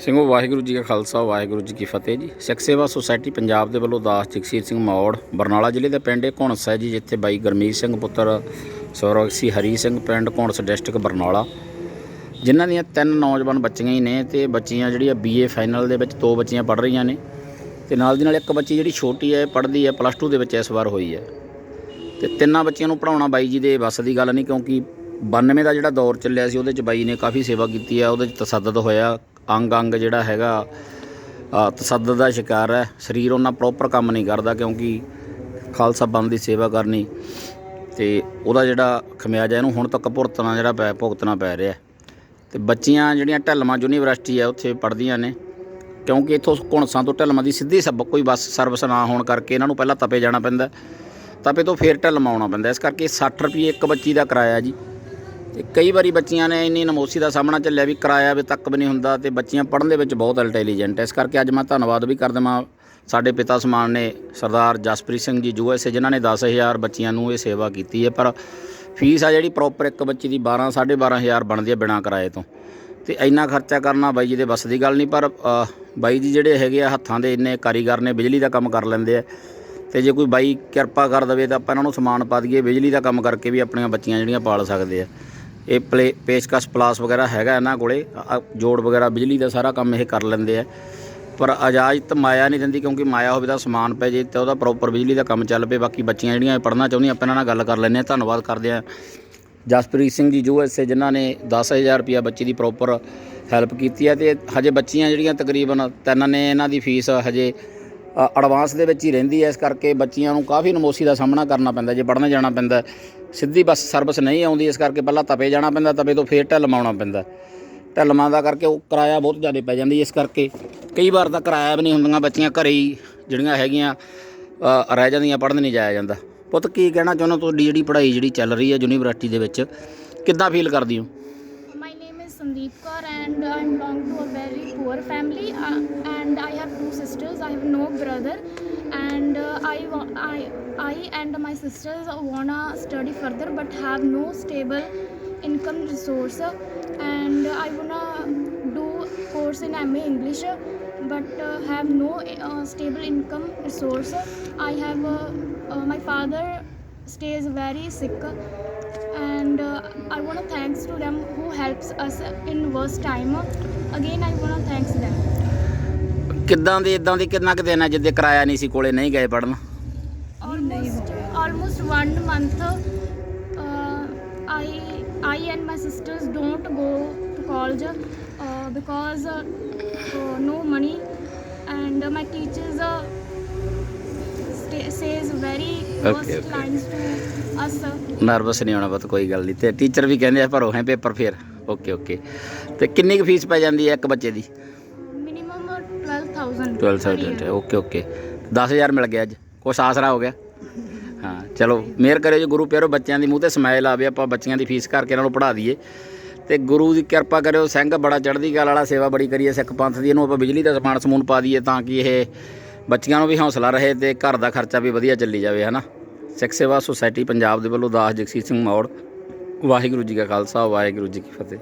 ਸਿੰਘੋ ਵਾਹਿਗੁਰੂ ਜੀ ਕਾ ਖਾਲਸਾ, ਵਾਹਿਗੁਰੂ ਜੀ ਕੀ ਫਤਿਹ ਜੀ। ਸਿੱਖ ਸੇਵਾ ਸੁਸਾਇਟੀ ਪੰਜਾਬ ਦੇ ਵੱਲੋਂ ਦਾਸ ਜਗਸੀਰ ਸਿੰਘ ਮੌੜ, ਬਰਨਾਲਾ ਜ਼ਿਲ੍ਹੇ ਦੇ ਪਿੰਡ ਇਹ ਘੁਣਸ ਹੈ ਜੀ, ਜਿੱਥੇ ਬਾਈ ਗਰਮੀਤ ਸਿੰਘ ਪੁੱਤਰ ਸੌਰਗਸੀ ਹਰੀ ਸਿੰਘ, ਪਿੰਡ ਘੁਣਸ ਡਿਸਟ੍ਰਿਕਟ ਬਰਨਾਲਾ। ਜਿਨ੍ਹਾਂ ਦੀਆਂ ਤਿੰਨ ਨੌਜਵਾਨ ਬੱਚੀਆਂ ਹੀ ਨੇ ਤੇ ਬੱਚੀਆਂ ਜਿਹੜੀਆਂ ਬੀਏ ਫਾਈਨਲ ਦੇ ਵਿੱਚ ਦੋ ਬੱਚੀਆਂ ਪੜ੍ਹ ਰਹੀਆਂ ਨੇ ਤੇ ਨਾਲ ਦੀ ਨਾਲ ਇੱਕ ਬੱਚੀ ਜਿਹੜੀ ਛੋਟੀ ਹੈ, ਪੜ੍ਹਦੀ ਹੈ ਪਲੱਸ 2 ਦੇ ਵਿੱਚ ਇਸ ਵਾਰ ਹੋਈ ਹੈ। ਤੇ ਤਿੰਨਾਂ ਬੱਚਿਆਂ ਨੂੰ ਪੜਾਉਣਾ ਬਾਈ ਜੀ ਦੇ ਵੱਸ ਦੀ ਗੱਲ ਨਹੀਂ, ਕਿਉਂਕਿ 92 ਦਾ ਜਿਹੜਾ ਦੌਰ ਚੱਲਿਆ ਸੀ, ਉਹਦੇ ਚ ਬਾਈ ਨੇ ਕਾਫੀ ਸੇਵਾ ਕੀਤੀ ਹੈ, ਉਹਦੇ ਚ ਤਸੱਦਦ ਹੋਇਆ। ਅੰਗ ਅੰਗ ਜਿਹੜਾ ਹੈਗਾ ਅ, ਤਸੱਦਦ ਦਾ ਸ਼ਿਕਾਰ ਹੈ। ਸਰੀਰ ਉਹਨਾਂ ਪ੍ਰੋਪਰ ਕੰਮ ਨਹੀਂ ਕਰਦਾ ਕਿਉਂਕਿ ਖਾਲਸਾ ਪੰਥ ਦੀ ਸੇਵਾ ਕਰਨੀ। ਤੇ ਉਹਦਾ ਜਿਹੜਾ ਖਮਿਆਜਾ ਇਹਨੂੰ ਹੁਣ ਤੱਕ ਭੁਗਤਣਾ ਜਿਹੜਾ ਪੈ ਭੁਗਤਣਾ ਪੈ ਰਿਹਾ ਤੇ ਬੱਚੀਆਂ ਜਿਹੜੀਆਂ ਢਲਮਾ ਯੂਨੀਵਰਸਿਟੀ ਹੈ ਉੱਥੇ ਪੜ੍ਹਦੀਆਂ ਨੇ। ਕਿਉਂਕਿ ਇੱਥੋਂ ਘੁਣਸਾਂ ਤੋਂ ਢਲਮਾ ਦੀ ਸਿੱਧੀ ਸਭ ਕੋਈ ਬੱਸ ਸਰਵਿਸ ਨਾ ਹੋਣ ਕਰਕੇ ਇਹਨਾਂ ਨੂੰ ਪਹਿਲਾਂ ਤਪੇ ਜਾਣਾ ਪੈਂਦਾ। ਤਪੇ ਤੋਂ ਫੇਰ ਢਲਮਾ ਆਉਣਾ ਪੈਂਦਾ। ਇਸ ਕਰਕੇ 60 ਰੁਪਏ ਇੱਕ ਬੱਚੀ ਦਾ ਕਿਰਾਇਆ ਜੀ। ਤੇ ਕਈ ਵਾਰੀ ਬੱਚਿਆਂ ਨੇ ਇੰਨੀ ਨਮੋਸੀ ਦਾ ਸਾਹਮਣਾ ਚੱਲਿਆ ਵੀ ਕਿਰਾਇਆ ਵੀ ਤੱਕ ਵੀ ਨਹੀਂ ਹੁੰਦਾ ਤੇ ਬੱਚੀਆਂ ਪੜ੍ਹਨ ਦੇ ਵਿੱਚ ਬਹੁਤ ਇੰਟੈਲੀਜੈਂਟ ਹੈ। ਇਸ ਕਰਕੇ ਅੱਜ ਮੈਂ ਧੰਨਵਾਦ ਵੀ ਕਰ ਦੇਵਾਂ ਸਾਡੇ ਪਿਤਾ ਸਮਾਨ ਨੇ ਸਰਦਾਰ ਜਸਪ੍ਰੀਤ ਸਿੰਘ ਜੀ ਯੂਐਸਏ ਜਿਨ੍ਹਾਂ ਨੇ 10000 ਬੱਚਿਆਂ ਨੂੰ ਇਹ ਸੇਵਾ ਕੀਤੀ ਹੈ, ਪਰ ਫੀਸ ਆ ਜਿਹੜੀ ਪ੍ਰੋਪਰ ਇੱਕ ਬੱਚੀ ਦੀ 12 12500 ਬਣਦੀ ਹੈ ਬਿਨਾਂ ਕਿਰਾਏ ਤੋਂ। ਤੇ ਇੰਨਾ ਖਰਚਾ ਕਰਨਾ ਬਾਈ ਜੀ ਦੇ ਵੱਸ ਦੀ ਗੱਲ ਨਹੀਂ, ਪਰ ਬਾਈ ਜੀ ਜਿਹੜੇ ਹੈਗੇ ਆ ਹੱਥਾਂ ਦੇ ਇੰਨੇ ਕਾਰੀਗਰ ਨੇ, ਬਿਜਲੀ ਦਾ ਕੰਮ ਕਰ ਲੈਂਦੇ ਆ। ਤੇ ਜੇ ਕੋਈ ਬਾਈ ਕਿਰਪਾ ਕਰ ਦਵੇ ਤਾਂ ਆਪਾਂ ਇਹਨਾਂ ਨੂੰ ਸਮਾਨ ਪਾ ਦਈਏ, ਬਿਜਲੀ ਦਾ ਕੰਮ ਕਰਕੇ ਵੀ ਆਪਣੀਆਂ ਬੱਚੀਆਂ ਜਿਹੜੀਆਂ ਪਾਲ ਸਕਦੇ ਆ। ਇਹ ਪਲੇ ਪੇਸ਼ਕਸ਼ ਪਲਾਸ ਵਗੈਰਾ ਹੈਗਾ ਇਹਨਾਂ ਕੋਲੇ ਜੋੜ ਵਗੈਰਾ, ਬਿਜਲੀ ਦਾ ਸਾਰਾ ਕੰਮ ਇਹ ਕਰ ਲੈਂਦੇ ਆ। ਪਰ ਇਜਾਜ਼ਤ ਮਾਇਆ ਨਹੀਂ ਦਿੰਦੀ ਕਿਉਂਕਿ ਮਾਇਆ ਹੋਵੇ ਤਾਂ ਸਮਾਨ ਪੈ ਜੇ ਤੇ ਉਹਦਾ ਪ੍ਰੋਪਰ ਬਿਜਲੀ ਦਾ ਕੰਮ ਚੱਲ ਪਏ। ਬਾਕੀ ਬੱਚੀਆਂ ਜਿਹੜੀਆਂ ਪੜ੍ਹਨਾ ਚਾਹੁੰਦੀਆਂ, ਆਪਾਂ ਇਹਨਾਂ ਨਾਲ ਗੱਲ ਕਰ ਲੈਂਦੇ ਹਾਂ। ਧੰਨਵਾਦ ਕਰਦੇ ਹਾਂ ਜਸਪ੍ਰੀਤ ਸਿੰਘ ਜੀ ਯੂਐਸਏ ਜਿਨ੍ਹਾਂ ਨੇ 10000 ਰੁਪਿਆ ਬੱਚੀ ਦੀ ਪ੍ਰੋਪਰ ਹੈਲਪ ਕੀਤੀ ਹੈ ਤੇ ਹਜੇ ਬੱਚੀਆਂ ਜਿਹੜੀਆਂ ਤਕਰੀਬਨ ਤਿੰਨ ਨੇ ਇਹਨਾਂ ਦੀ ਫੀਸ ਹਜੇ ਐਡਵਾਂਸ ਦੇ ਵਿੱਚ ਹੀ ਰਹਿੰਦੀ ਹੈ, ਇਸ ਕਰਕੇ ਬੱਚੀਆਂ ਨੂੰ ਕਾਫੀ ਨਮੋਸੀ ਦਾ ਸਾਹਮਣਾ ਕਰਨਾ ਪੈਂਦਾ, ਜੇ ਪੜ੍ਹਨ ਜਾਣਾ ਪੈਂਦਾ, ਸਿੱਧੀ ਬੱਸ ਸਰਵਿਸ ਨਹੀਂ ਆਉਂਦੀ, ਇਸ ਕਰਕੇ ਪਹਿਲਾਂ ਤਪੇ ਜਾਣਾ ਪੈਂਦਾ, ਤਪੇ ਤੋਂ ਫੇਰ ਢਲਮਾਉਣਾ ਪੈਂਦਾ। ਢਲਮਾਂ ਦਾ ਕਰਕੇ ਉਹ ਕਿਰਾਇਆ ਬਹੁਤ ਜ਼ਿਆਦਾ ਪੈ ਜਾਂਦੀ, ਇਸ ਕਰਕੇ ਕਈ ਵਾਰ ਤਾਂ ਕਿਰਾਇਆ ਵੀ ਨਹੀਂ ਹੁੰਦੀਆਂ, ਬੱਚੀਆਂ ਘਰੇ ਹੀ ਜਿਹੜੀਆਂ ਹੈਗੀਆਂ ਰਹਿ ਜਾਂਦੀਆਂ, ਪੜ੍ਹਨ ਨਹੀਂ ਜਾਇਆ ਜਾਂਦਾ। ਪੁੱਤ ਕੀ ਕਹਿਣਾ ਚਾਹੁੰਦਾ, ਤੁਹਾਡੀ ਜਿਹੜੀ ਪੜ੍ਹਾਈ ਜਿਹੜੀ ਚੱਲ ਰਹੀ ਹੈ ਯੂਨੀਵਰਸਿਟੀ ਦੇ ਵਿੱਚ, ਕਿੱਦਾਂ ਫੀਲ ਕਰਦੀ ਹੋ? Name is Sandeep Kaur and I belong to a very poor family uh, and I have two sisters. I have no brother and uh, I, I, I and my sisters wanna study further but have no stable income resource and I wanna do course in MA English but uh, have no uh, stable income resource. I have uh, uh, my father stays very sick and uh, I want to thanks to them who helps us in worst time. Again, I want to thanks them. ਕਿੱਦਾਂ ਦੀ ਇਦਾਂ ਦੀ ਕਿੰਨਾ ਕੁ ਦਿਨ ਹੈ ਜਿੱਦੇ ਕਿਰਾਇਆ ਨਹੀਂ ਸੀ ਕੋਲੇ ਨਹੀਂ ਗਏ ਪੜਨ Almost, almost one month, uh, I, I and my sisters don't go to college uh, because uh, uh, no money, and uh, my teachers uh, sta- says very Okay, worst okay. lines to us. Nervous ਨਹੀਂ ਹੋਣਾ ਪੁੱਤ ਕੋਈ ਗੱਲ ਨਹੀਂ ਤੇ teacher ਵੀ ਕਹਿੰਦੇ ਆ ਭਰੋ ਹੈ ਪੇਪਰ ਫਿਰ। ਓਕੇ ਓਕੇ ਤੇ ਕਿੰਨੀ ਕੁ ਫੀਸ ਪੈ ਜਾਂਦੀ ਹੈ ਇੱਕ ਬੱਚੇ ਦੀ? Minimum uh, 12,000. 12 ਓਕੇ ਓਕੇ 10000 ਮਿਲ ਗਿਆ ਅੱਜ। ਕੁਛ ਆਸਰਾ ਹੋ ਗਿਆ। ਹਾਂ ਚਲੋ ਮਿਹਰ ਕਰਿਓ ਜੀ ਗੁਰੂ ਪਿਆਰੋ ਬੱਚਿਆਂ ਦੀ ਮੂੰਹ ਤੇ ਸਮਾਈਲ ਆਵੇ ਆਪਾਂ ਬੱਚਿਆਂ ਦੀ ਫੀਸ ਕਰਕੇ ਇਹਨਾਂ ਨੂੰ ਪੜ੍ਹਾ ਦਈਏ। ਤੇ ਗੁਰੂ ਦੀ ਕਿਰਪਾ ਕਰਿਓ ਸਿੰਘ ਬੜਾ ਚੜ੍ਹਦੀ ਕਲਾ ਵਾਲਾ ਸੇਵਾ ਬੜੀ ਕਰੀਏ ਸਿੱਖ ਪੰਥ ਦੀ ਇਹਨੂੰ ਆਪਾਂ ਬਿਜਲੀ ਦਾ ਸਮਾਨ ਸਮੂਨ ਪਾ ਦਈਏ ਤਾਂ ਕਿ ਇਹ ਬੱਚਿਆਂ ਨੂੰ ਵੀ ਹੌਸਲਾ ਰਹੇ ਤੇ ਘਰ ਦਾ ਖਰਚਾ ਵੀ ਵਧੀਆ ਚੱਲੀ ਜਾਵੇ, ਹਨਾ? ਸਿੱਖ ਸੇਵਾ ਸੁਸਾਇਟੀ ਪੰਜਾਬ ਦੇ ਵੱਲੋਂ ਦਾਸ ਜਗਸੀਰ ਸਿੰਘ ਮੌੜ। ਵਾਹਿਗੁਰੂ ਜੀ ਕਾ ਖਾਲਸਾ, ਵਾਹਿਗੁਰੂ ਜੀ ਕੀ ਫਤਿਹ।